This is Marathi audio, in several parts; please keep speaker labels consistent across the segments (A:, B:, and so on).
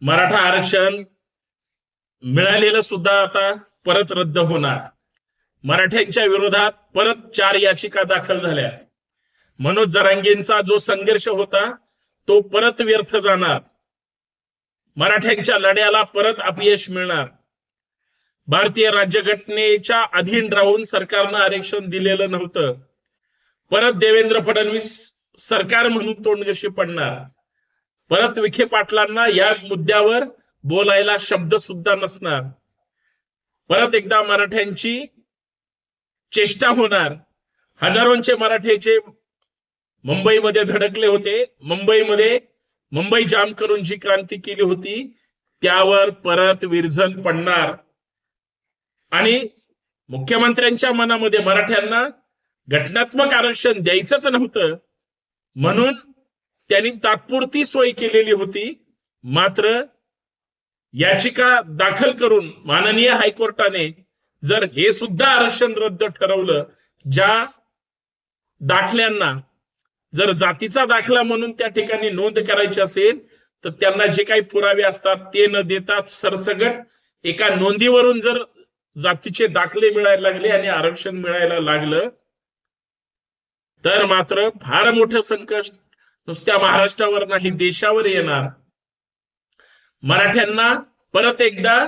A: मराठा आरक्षण मिळालेलं सुद्धा आता परत रद्द होणार. मराठ्यांच्या विरोधात परत चार याचिका दाखल झाल्या. मनोज जरांगेंचा जो संघर्ष होता तो परत व्यर्थ जाणार. मराठ्यांच्या लढ्याला परत अपयश मिळणार. भारतीय राज्यघटनेच्या अधीन राहून सरकारनं आरक्षण दिलेलं नव्हतं. परत देवेंद्र फडणवीस सरकार म्हणून तोंडगशी पडणार. परत विखे पाटलांना या मुद्द्यावर बोलायला शब्द सुद्धा नसणार. परत एकदा मराठ्यांची चेष्टा होणार. हजारोंचे मराठ्याचे मुंबईमध्ये धडकले होते. मुंबईमध्ये मुंबई जाम करून जी क्रांती केली होती त्यावर परत विरजन पडणार. आणि मुख्यमंत्र्यांच्या मनामध्ये मराठ्यांना घटनात्मक आरक्षण द्यायचंच नव्हतं. म्हणून त्यांनी तात्पुरती सोय केलेली होती. मात्र याचिका दाखल करून माननीय हायकोर्टाने जर हे सुद्धा आरक्षण रद्द ठरवलं ज्या दाखल्यांना जर जातीचा दाखला म्हणून त्या ठिकाणी नोंद करायची असेल तर त्यांना जे काही पुरावे असतात ते न देता सरसगट एका नोंदीवरून जर जातीचे दाखले मिळायला लागले आणि आरक्षण मिळायला लागलं तर मात्र फार मोठं संकट नुसत्या महाराष्ट्रावर नाही देशावर येणार. मराठ्यांना परत एकदा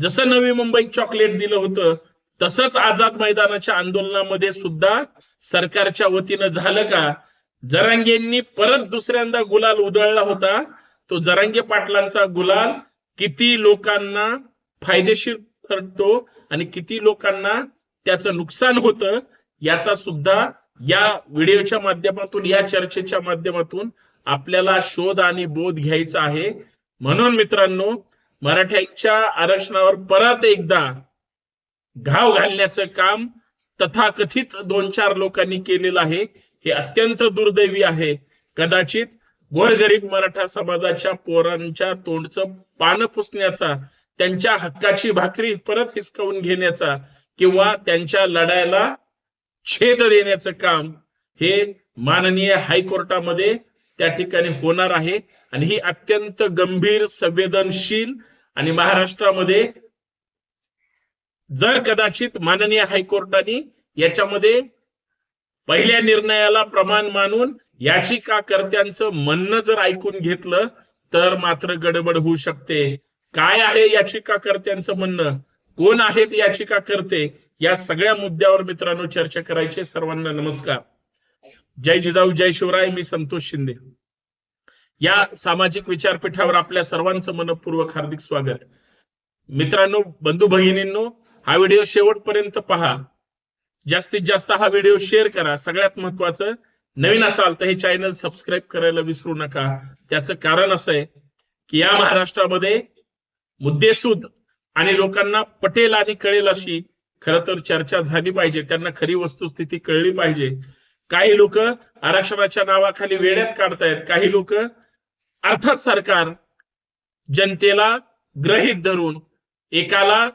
A: जसं नवी मुंबईत चॉकलेट दिलं होतं तसंच आझाद मैदानाच्या आंदोलनामध्ये सुद्धा सरकारच्या वतीनं झालं का? जरांगेंनी परत दुसऱ्यांदा गुलाल उधळला होता. तो जरांगे पाटलांचा गुलाल किती लोकांना फायदेशीर ठरतो आणि किती लोकांना त्याचं नुकसान होतं याचा सुद्धा या व्हिडिओच्या माध्यमातून या चर्चेच्या माध्यमातून आपल्याला शोध आणि बोध घ्यायचा आहे. म्हणून मित्रांनो मराठ्यांच्या आरक्षणावर परत एकदा घाव घालण्याचं काम तथाकथित दोन चार लोकांनी केलेलं आहे. हे अत्यंत दुर्दैवी आहे. कदाचित गोरगरीब मराठा समाजाच्या पोरांच्या तोंडचं पान पुसण्याचा त्यांच्या हक्काची भाकरी परत हिसकावून घेण्याचा किंवा त्यांच्या लढायला छेद देण्याचं काम हे माननीय हायकोर्टामध्ये त्या ठिकाणी होणार आहे. आणि ही अत्यंत गंभीर संवेदनशील आणि महाराष्ट्रामध्ये जर कदाचित माननीय हायकोर्टाने याच्यामध्ये पहिल्या निर्णयाला प्रमाण मानून याचिकाकर्त्यांचं म्हणणं जर ऐकून घेतलं तर मात्र गडबड होऊ शकते. काय आहे याचिकाकर्त्यांचं म्हणणं? कोण आहेत याचिकाकर्ते? या सगळ्या मुद्द्यावर मित्रांनो चर्चा करायची सर्वांना नमस्कार. जय जिजाऊ जय शिवराय मी संतोष शिंदे. या सामाजिक विचारपीठावर आपल्या सर्वांचं मनपूर्वक हार्दिक स्वागत. मित्रांनो बंधू भगिनींनो हा व्हिडिओ शेवटपर्यंत पहा. जास्तीत जास्त हा व्हिडिओ शेअर करा. सगळ्यात महत्वाचं नवीन असाल तर हे चॅनल सबस्क्राईब करायला विसरू नका. त्याचं कारण असं आहे की या महाराष्ट्रामध्ये मुद्देसूद आणि लोकांना पटेल आणि कळेल अशी खर तर चर्चा झाली पाहिजे त्यांना खरी वस्तुस्थिती कळली पाहिजे. काही लोक आरक्षणाच्या नावाखाली वेड्यात काढतायत काही लोक अर्थात सरकार जनतेला ग्रहित धरून एकाला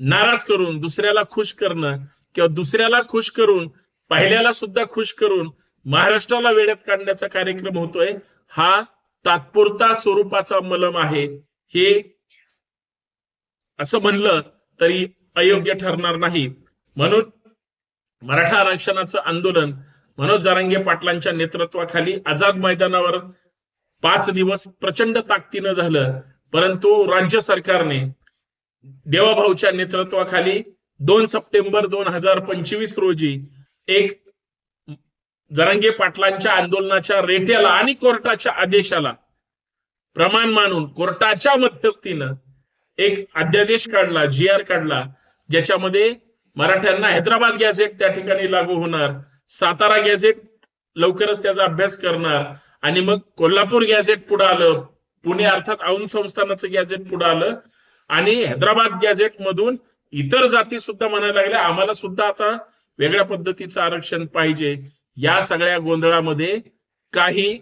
A: नाराज करून दुसऱ्याला खुश करणं किंवा दुसऱ्याला खुश करून पहिल्याला सुद्धा खुश करून महाराष्ट्राला वेड्यात काढण्याचा कार्यक्रम होतोय हा तात्पुरता स्वरूपाचा मलम आहे. हे असं म्हणलं तरी अयोग्य ठरणार नाही. म्हणून मराठा आरक्षणाचं आंदोलन मनोज जारांगे पाटलांच्या नेतृत्वाखाली आझाद मैदानावर पाच दिवस प्रचंड ताकदीनं झालं. परंतु राज्य सरकारने देवाभाऊच्या नेतृत्वाखाली दोन सप्टेंबर दोन हजार पंचवीस रोजी एक जरांगे पाटलांच्या आंदोलनाच्या रेट्याला आणि कोर्टाच्या आदेशाला प्रमाण मानून कोर्टाच्या मध्यस्थीनं एक अध्यादेश काढला जी आर काढला. ज्याच्यामध्ये मराठ्यांना हैदराबाद गॅझेट त्या ठिकाणी लागू होणार सातारा गॅझेट लवकरच त्याचा अभ्यास करणार आणि मग कोल्हापूर गॅझेट पुढे आलं पुणे अर्थात औंध संस्थानाचं गॅझेट पुढे आलं आणि हैदराबाद गॅझेट मधून इतर जाती सुद्धा म्हणायला लागल्या. आम्हाला सुद्धा आता वेगळ्या पद्धतीचं आरक्षण पाहिजे. या सगळ्या गोंधळामध्ये काही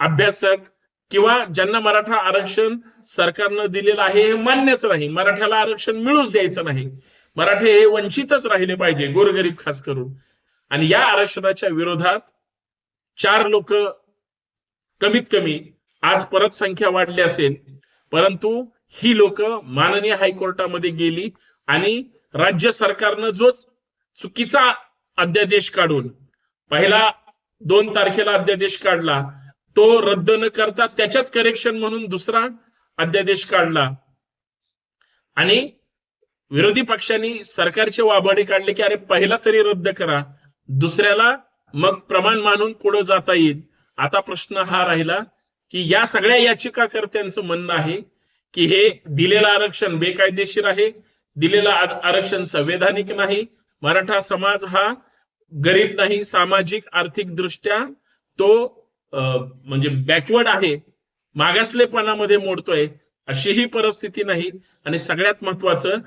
A: अभ्यासक किंवा ज्यांना मराठा आरक्षण सरकारनं दिलेलं आहे हे मान्यच नाही. मराठ्याला आरक्षण मिळूच द्यायचं नाही. मराठे हे वंचितच राहिले पाहिजे गोरगरीब खास करून. आणि या आरक्षणाच्या विरोधात चार लोक कमीत कमी आज परत संख्या वाढली असेल परंतु ही लोक माननीय हायकोर्टामध्ये गेली आणि राज्य सरकारनं जो चुकीचा अध्यादेश काढून पहिला दोन तारखेला अध्यादेश काढला तो रद्द न करता त्याच्यात करेक्शन म्हणून दुसरा अध्यादेश काढला. आणि विरोधी पक्षांनी सरकारचे वाबाडे काढले की अरे पहिला तरी रद्द करा. दुसऱ्याला मग प्रमाण मानून पुढे जाता येईल. आता प्रश्न हा राहिला की या सगळ्या याचिकाकर्त्यांचं म्हणणं आहे की हे दिलेलं आरक्षण बेकायदेशीर आहे दिलेलं आरक्षण संवैधानिक नाही. मराठा समाज हा गरीब नाही सामाजिक आर्थिक दृष्ट्या तो अं, म्हणजे बॅकवर्ड आहे. मागासलेपणामध्ये मोडतोय. अशी ही परिस्थिती नाही. आणि सगळ्यात महत्वाचं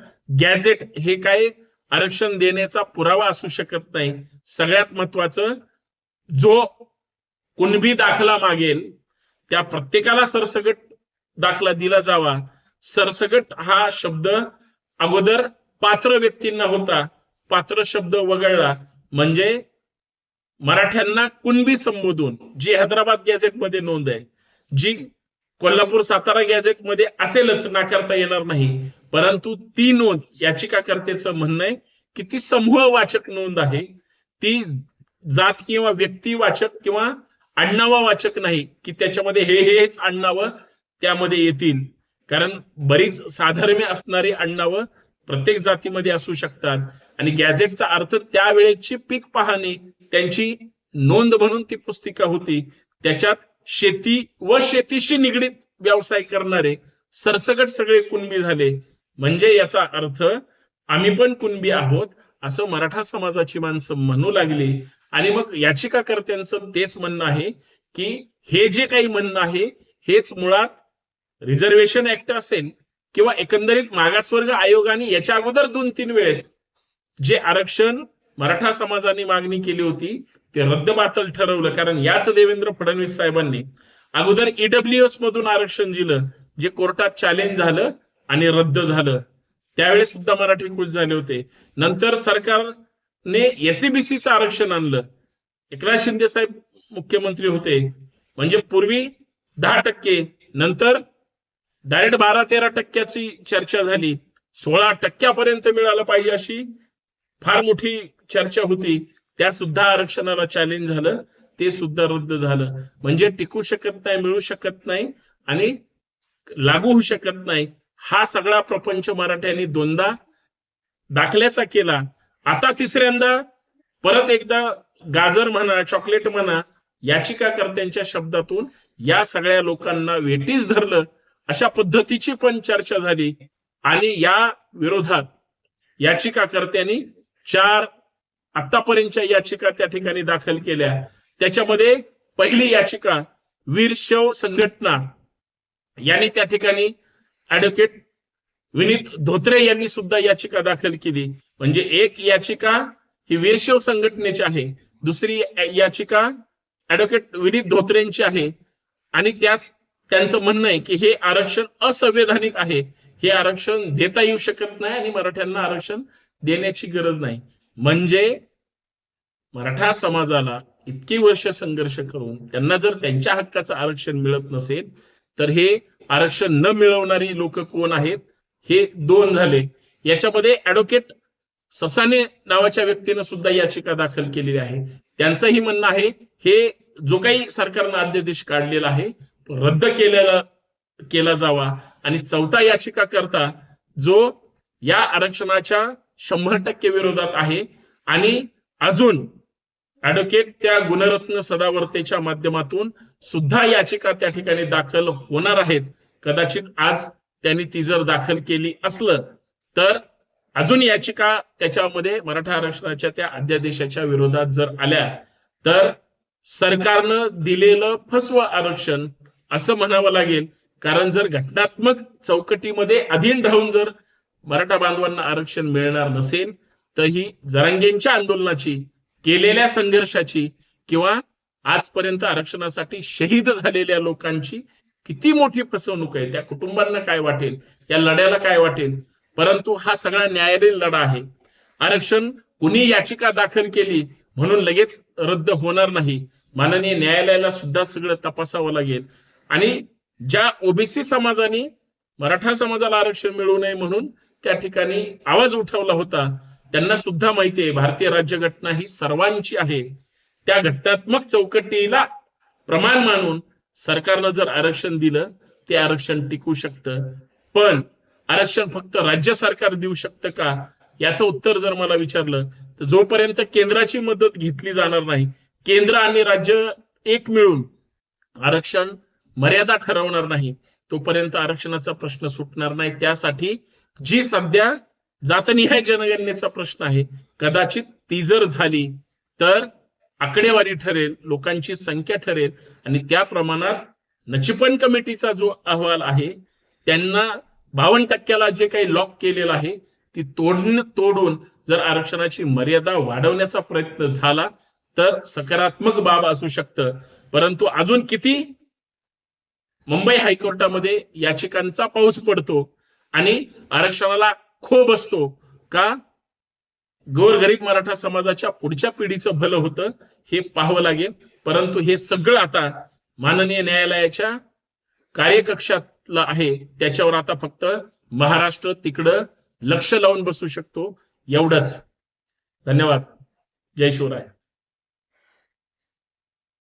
A: गॅझेट हे काय? आरक्षण देण्याचा पुरावा असू शकत नाही. सगळ्यात महत्वाचं जो कुणबी दाखला मागेल त्या प्रत्येकाला सरसगट दाखला दिला जावा. सरसगट हा शब्द अगोदर पात्र व्यक्तींना होता. पात्र शब्द वगळला. म्हणजे मराठ्यांना कुणबी संबोधून जी हैदराबाद गॅझेटमध्ये नोंद आहे जी कोल्हापूर सातारा गॅझेटमध्ये असेलच नाकारता येणार नाही. परंतु ती नोंद याचिकाकर्त्याचं म्हणणं आहे की ती समूह वाचक नोंद आहे. ती जात किंवा व्यक्तिवाचक किंवा आडनावा वाचक नाही की त्याच्यामध्ये हे हेच आडनावं त्यामध्ये येतील. कारण बरीच साधर्म्य असणारी आडनावं प्रत्येक जातीमध्ये असू शकतात. आणि गॅझेटचा अर्थ त्यावेळेची पीक पाहणी त्यांची नोंद म्हणून ती पुस्तिका होती. त्याच्यात शेती व शेतीशी निगडीत व्यवसाय करणारे सरसकट सगळे कुणबी झाले. म्हणजे याचा अर्थ आम्ही पण कुणबी आहोत असं मराठा समाजाची माणसं म्हणू लागली. आणि मग याचिकाकर्त्यांचं तेच म्हणणं आहे की हे जे काही म्हणणं आहे हेच मुळात रिझर्वेशन ऍक्ट असेल किंवा एकंदरीत मागासवर्ग आयोगाने याच्या अगोदर दोन तीन वेळेस जे आरक्षण मराठा समाजाने मागणी केली होती ते रद्दबातल ठरवलं. कारण याच देवेंद्र फडणवीस साहेबांनी अगोदर ईडब्ल्यूएस मधून आरक्षण दिलं जे कोर्टात चॅलेंज झालं आणि रद्द झालं. त्यावेळेस सुद्धा मराठी खुश झाले होते. नंतर सरकारने एसईबीसीचं आरक्षण आणलं. एकनाथ शिंदे साहेब मुख्यमंत्री होते. म्हणजे पूर्वी दहा टक्के नंतर डायरेक्ट बारा तेरा टक्क्याची चर्चा झाली. सोळा टक्क्यापर्यंत मिळालं पाहिजे अशी फार मोठी चर्चा होती त्या सुद्धा आरक्षणाला चॅलेंज झालं ते सुद्धा रद्द झालं. म्हणजे टिकू शकत नाही मिळू शकत नाही आणि लागू होऊ शकत नाही हा सगळा प्रपंच मराठ्यांनी दोनदा दाखल्याचा केला. आता तिसऱ्यांदा परत एकदा गाजर म्हणा चॉकलेट म्हणा याचिकाकर्त्यांच्या शब्दातून या सगळ्या लोकांना वेटीस धरलं. अशा पद्धतीची पण चर्चा झाली आणि या विरोधात याचिकाकर्त्यांनी चार आतापर्यंतच्या याचिका त्या ठिकाणी दाखल केल्या. त्याच्यामध्ये पहिली याचिका वीरशव संघटना यांनी त्या ठिकाणी ऍडव्होकेट विनीत धोत्रे यांनी सुद्धा याचिका दाखल केली. म्हणजे एक याचिका ही वीरशव संघटनेची आहे. दुसरी याचिका ऍडव्होकेट विनीत धोत्रेंची आहे. आणि त्यास त्यांचं म्हणणं आहे की हे आरक्षण असंवैधानिक आहे. हे आरक्षण देता येऊ शकत नाही आणि मराठ्यांना आरक्षण देण्याची गरज नाही. म्हणजे मराठा समाजाला इतकी वर्ष संघर्ष करून त्यांना जर त्यांच्या हक्काचं आरक्षण मिळत नसेल तर हे आरक्षण न मिळवणारी लोक कोण आहेत? हे दोन झाले. याच्यामध्ये ऍडव्होकेट ससाने नावाच्या व्यक्तीनं सुद्धा याचिका दाखल केलेली आहे. त्यांचंही म्हणणं आहे हे जो काही सरकारनं अध्यादेश काढलेला आहे तो रद्द केलेला केला जावा. आणि चौथा याचिका करता जो या आरक्षणाच्या शंभर टक्के विरोधात आहे. आणि अजून ऍडव्होकेट त्या गुणरत्न सदावर्तेच्या माध्यमातून सुद्धा याचिका त्या ठिकाणी दाखल होणार आहेत. कदाचित आज त्यांनी ती जर दाखल केली असलं तर अजून याचिका त्याच्यामध्ये मराठा आरक्षणाच्या त्या अध्यादेशाच्या विरोधात जर आल्या तर सरकारनं दिलेलं फसव आरक्षण असं म्हणावं लागेल. कारण जर घटनात्मक चौकटीमध्ये अधीन राहून जर मराठा बांधवांना आरक्षण मिळणार नसेल तर ही जरांगेंच्या आंदोलनाची केलेल्या संघर्षाची किंवा आजपर्यंत आरक्षणासाठी शहीद झालेल्या लोकांची किती मोठी फसवणूक आहे त्या कुटुंबांना काय वाटेल या लढ्याला काय वाटेल? परंतु हा सगळा न्यायालयीन लढा आहे. आरक्षण कुणी याचिका दाखल केली म्हणून लगेच रद्द होणार नाही. माननीय न्यायालयाला सुद्धा सगळं तपासावं लागेल. आणि ज्या ओबीसी समाजाने मराठा समाजाला आरक्षण मिळू नये म्हणून त्या ठिकाणी आवाज उठवला होता. त्यांना सुद्धा माहिती आहे भारतीय राज्यघटना ही सर्वांची आहे. त्या घटनात्मक चौकटीला प्रमाण मानून सरकारनं जर आरक्षण दिलं ते आरक्षण टिकू शकतं. पण आरक्षण फक्त राज्य सरकार देऊ शकतं का? याचं उत्तर जर मला विचारलं तर जोपर्यंत केंद्राची मदत घेतली जाणार नाही केंद्र आणि राज्य एक मिळून आरक्षण मर्यादा ठरवणार नाही तोपर्यंत आरक्षणाचा प्रश्न सुटणार नाही. त्यासाठी जी सध्या जातनिहाय जनगणनेचा प्रश्न आहे कदाचित ती जर झाली तर आकडेवारी ठरेल लोकांची संख्या ठरेल आणि त्या प्रमाणात नचिपण कमिटीचा जो अहवाल आहे त्यांना बावन्न टक्क्याला जे काही लॉक केलेलं आहे ती तोडून तोडून जर आरक्षणाची मर्यादा वाढवण्याचा प्रयत्न झाला तर सकारात्मक बाब असू शकतं. परंतु अजून किती? मुंबई हायकोर्टामध्ये याचिकांचा पाऊस पडतो. आणि आरक्षणाला खो बसतो का? गोरगरीब मराठा समाजाच्या पुढच्या पिढीचं भलं होतं हे पाहावं लागेल. परंतु हे सगळं आता माननीय न्यायालयाच्या कार्यकक्षातलं आहे. त्याच्यावर आता फक्त महाराष्ट्र तिकडं लक्ष लावून बसू शकतो. एवढंच. धन्यवाद. जय शिवराय.